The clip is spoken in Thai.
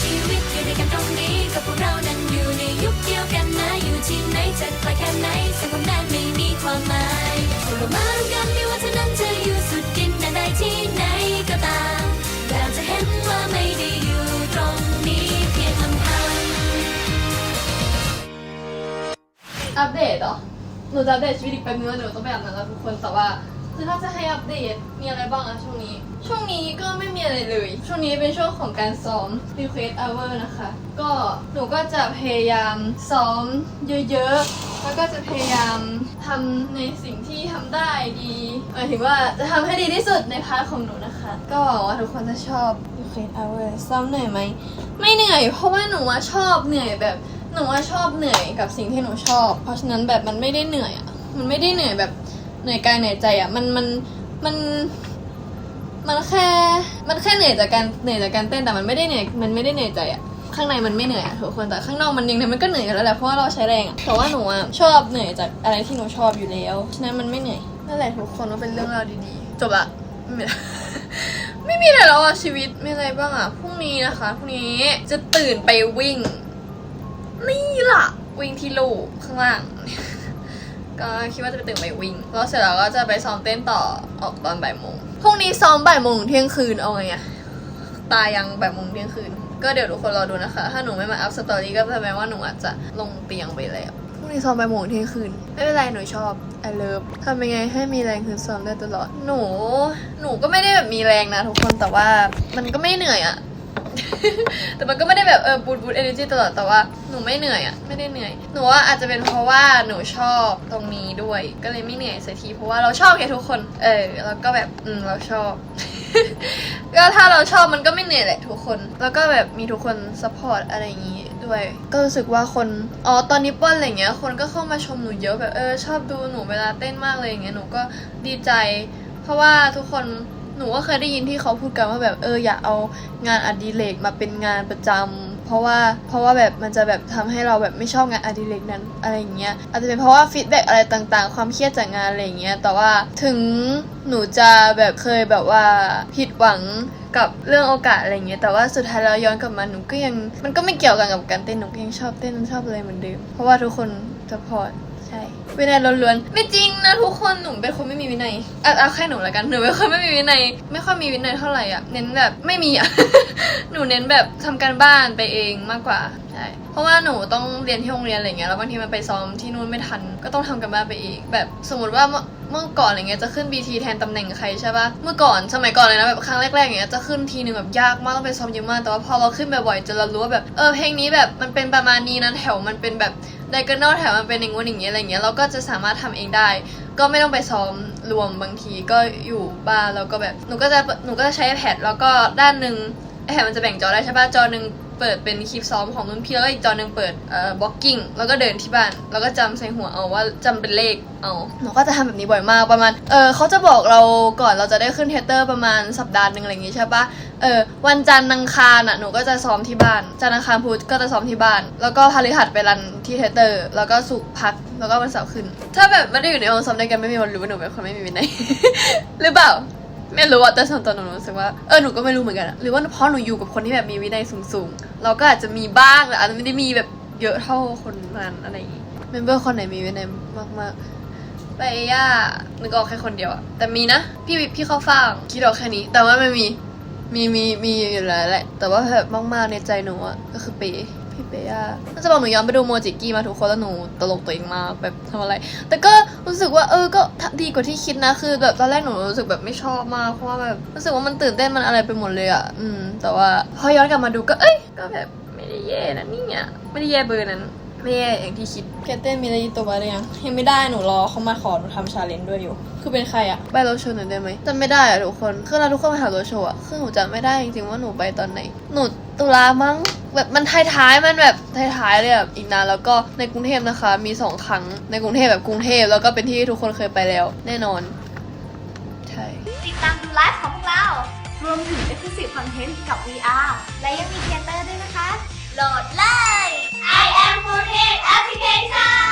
ชีวิตอยู่ด้วยกันตรงนี้กับพวกเรานั้นอยู่ในยุคเดียวกันนะอยู่ที่ไหนจะไกลแค่ไหนสังคมนั้นไม่มีความหมายเรามารวมกันไม่ว่าเธอนั้นจะอยู่สุดดินแดนใดที่ไหนก็ตามแต่จะเห็นว่าไม่ได้อยู่ตรงนี้เพียงลำพังอัปเดตเหรอหนูจะอัปเดตชีวิตอีกแป๊บนึงแล้วหนูต้องไปอาบน้ำแล้วทุกคนแต่ว่า คือถ้าจะให้อัปเดตมีอะไรบ้างอะช่วงนี้ ช่วงนี้ก็ไม่มีอะไรเลย ช่วงนี้เป็นช่วงของการซ้อม Request Hour นะคะ ก็หนูก็จะพยายามซ้อมเยอะๆ แล้วก็จะพยายามทำในสิ่งที่ทำได้ดีหมายถึงว่าจะทำให้ดีที่สุดในพาร์ทของหนูนะคะ ก็หวังว่าทุกคนจะชอบ Request Hour ซ้อมเหนื่อยไหม ไม่เหนื่อย เพราะว่าหนูว่าชอบเหนื่อยแบบหนูว่าชอบเหนื่อยกับสิ่งที่หนูชอบ เพราะฉะนั้นแบบมันไม่ได้เหนื่อยอะมันไม่ได้เหนื่อยแบบ เหนื่อยกายเหนื่อยใจอะมันมันมันมันแค่ มันแค่เหนื่อยจากการเหนื่อยจากการเต้นแต่มันไม่ได้เหนื่อยมันไม่ได้เหนื่อยใจอะข้างในมันไม่เหนื่อยอะทุกคนแต่ข้างนอกมันยังไงมันก็เหนื่อยอยู่แล้วแหละเพราะว่าเราใช้แรงอะแต่ว่าหนูอะชอบเหนื่อยจากอะไรที่หนูชอบอยู่แล้วฉะนั้นมันไม่เหนื่อยนั่นแหละทุกคนว่าเป็นเรื่องราวดีๆ จบละไม่มีอะไรไม่มีอะไรแล้วอะชีวิตมีอะไรบ้างอะพรุ่งนี้นะคะพรุ่งนี้จะตื่นไปวิ่ง นี่ล่ะวิ่งที่ลูกข้างล่าง ก็คิดว่าจะไปตื่นไปวิ่งแล้วเสร็จแล้วก็จะไปซ้อมเต้นต่อออกตอนบ่ายโมงพรุ่งนี้ซ้อมบ่ายโมงเที่ยงคืนเอาไงอะตายยังบ่ายโมงเที่ยงคืน ก็เดี๋ยวทุกคนรอดูนะคะ ถ้าหนูไม่มาอัพสตอรี่ก็แปลว่าหนูอาจจะลงเตียงไปแล้วพรุ่งนี้ซ้อมบ่ายโมงเที่ยงคืน ไม่เป็นไรหนูชอบ I love ทำยังไงให้มีแรงคือซ้อมได้ตลอด หนู หนูก็ไม่ได้แบบมีแรงนะทุกคนแต่ว่ามันก็ไม่เหนื่อยอะ แต่มันก็ไม่ได้แบบเออบูดบูดเอเนจีตลอดแต่ว่าหนูไม่เหนื่อยอะไม่ได้เหนื่อย หนูว่าอาจจะเป็นเพราะว่าหนูชอบตรงนี้ด้วย ก็เลยไม่เหนื่อยสักทีเพราะว่าเราชอบแค่ทุกคน เออแล้วก็แบบอืมเราชอบก็ถ้าเราชอบมันก็ไม่เหนื่อยแหละทุกคน แล้วก็แบบมีทุกคนซัพพอร์ตอะไรอย่างงี้ด้วย ก็รู้สึกว่าคน อ๋อ ตอนนี้ป้อนอะไรเงี้ย คนก็เข้ามาชมหนูเยอะแบบเออชอบดูหนูเวลาเต้นมากเลยอย่างเงี้ย หนูก็ดีใจ เพราะว่าทุกคน หนูก็เคยได้ยินที่เขาพูดกันว่าแบบเอออย่าเอางานอดิเรกมาเป็นงานประจำเพราะว่าเพราะว่าแบบมันจะแบบทำให้เราแบบไม่ชอบงานอดิเรกนั้นอะไรอย่างเงี้ยอาจจะเป็นเพราะว่าฟีดแบ็อะไรต่างๆ ความเครียดจากงานอะไรอย่างเงี้ยแต่ว่าถึงหนูจะแบบเคยแบบว่าผิดหวังกับเรื่องโอกาสอะไรเงี้ยแต่ว่าสุดท้ายแล้วย้อนกลับมาหนูก็ยังมันก็ไม่เกี่ยวกันกับการเต้นหนูก็ยังชอบเต้นชอบอะไรเหมือนเดิมเพราะว่าทุกคนสปอร์ต ช่วินัยล้วนๆไม่จริงนะทุกคนหนูเป็นคนไม่มีวินัยอะเอาแค่หนูละกันหนูเป็นคนไม่มีวินัย ไม่ค่อยมีวินัยเท่าไหร่อะเน้นแบบไม่มีอะหนูเน้นแบบทำการบ้านไปเองมากกว่าใช่เพราะว่าหนูต้องเรียนที่โรงเรียนอะไรเงี้ยแล้วบางทีมันไปซ้อมที่นู่นไม่ทัน ก็ต้องทำกันบ้านไปเองแบบสมมติว่าเมื่อก่อนอะไรเงี้ยจะขึ้น BT แทนตำแหน่งใครใช่ปะเมื่อก่อนสมัยก่อนเลยนะแบบครั้งแรกๆอย่างเงี้ยจะขึ้นทีหนึ่งแบบยากมากต้องไปซ้อมเยอะมากแต่ว่าพอเราขึ้นบ่อยๆจนเรารู้ว่าแบบเออเพลงนี้แบบมันเป็นประมาณนี้นะแถวมันเป็นแบบ ไดกอนอลแถมมันเป็นอย่างงู้นอย่างเงี้ยอะไรเงี้ยเราก็จะสามารถทำเองได้ ก็ไม่ต้องไปซ้อมรวมบางทีก็อยู่บ้านแล้วก็แบบหนูก็จะหนูก็จะใช้ iPad แล้วก็ด้านหนึ่ง iPad มันจะแบ่งจอได้ใช่ป่ะจอหนึ่ง เปิดเป็นคลิปซ้อมของรุ่นพี่แล้วก็อีกจอหนึ่งเปิดเอ่อบล็อกกิ้งแล้วก็เดินที่บ้าน แล้วก็จำใส่หัวเอาว่าจำเป็นเลขเอาหนูก็จะทำแบบนี้บ่อยมากประมาณเออเขาจะบอกเราก่อนเราจะได้ขึ้นเทเตอร์ประมาณสัปดาห์หนึ่งอะไรอย่างงี้ใช่ปะเออวันจันทร์อังคารอะหนูก็จะซ้อมที่บ้านจันทร์อังคารพุธก็จะซ้อมที่บ้าน แล้วก็พฤหัสไปรันที่เทเตอร์ แล้วก็สุกพักแล้วก็วันเสาร์ขึ้น ถ้าแบบไม่ได้อยู่ในห้องซ้อมด้วยกันไม่มีวันรู้ว่าหนูเป็นคนไม่มีวินัยหรือเปล่า ไม่รู้อะแต่ส่วนตัวหนูรู้สึกว่าเออหนูก็ไม่รู้เหมือนกันอะหรือว่าเพราะหนูอยู่กับคนที่แบบมีวินัยสูงๆ เราก็อาจจะมีบ้างแต่อาจจะไม่ได้มีแบบเยอะเท่าคนนั้นอะไรอย่างงี้เมมเบอร์คนไหนมีวินัยมากๆไปย่านึกออกแค่คนเดียวอะแต่มีนะ พี่วิพี่เข้าฟ่างคิดออกแค่นี้ แต่ว่าไม่มีมีมีมีอยู่แล้วแหละแต่ว่าแบบมากๆในใจหนูอะก็คือเปย์ พี่เปย่าก็จะบอกหนูย้อนไปดูโมจิกี้มาทุกคนแล้วหนูตลกตัวเองมากแบบทำอะไร แต่ก็รู้สึกว่าเออก็ดีกว่าที่คิดนะคือแบบตอนแรกหนูรู้สึกแบบไม่ชอบมากเพราะว่าแบบรู้สึกว่ามันตื่นเต้นมันอะไรไปหมดเลยอะอืม แต่ว่าพอย้อนกลับมาดูก็เอ้ยก็แบบไม่ได้แย่นะนี่เนี่ยไม่ได้แย่เบอร์นั้นไม่แย่อย่างที่คิดแคทเต้นมีอะไรตัวบ้างยังยังไม่ได้หนูรอเขามาขอหนูทำชาเลนจ์ด้วยอยู่ คือเป็นใครอะไปโรถโชว์หน่อยได้ไหมจำไม่ได้อะทุกคนคือเราทุกคนไปหาโรถโชว์อะคือหนูจำไม่ได้จริงๆว่าหนูไปตอนไหน หนูตุลามั้ง แบบมันท้ายๆมันแบบท้ายๆเลยแบบอีกนานแล้วก็ในกรุงเทพนะคะ มีสองครั้งในกรุงเทพแบบกรุงเทพแล้วก็เป็นที่ทุกคนเคยไปแล้ว แน่นอน ใช่ ติดตามดูไลฟ์ของพวกเรา รวมถึง exclusive อนเทนต์กับ VR และยังมีเทเตอร์ด้วยนะคะ โหลดเลย I am Food Application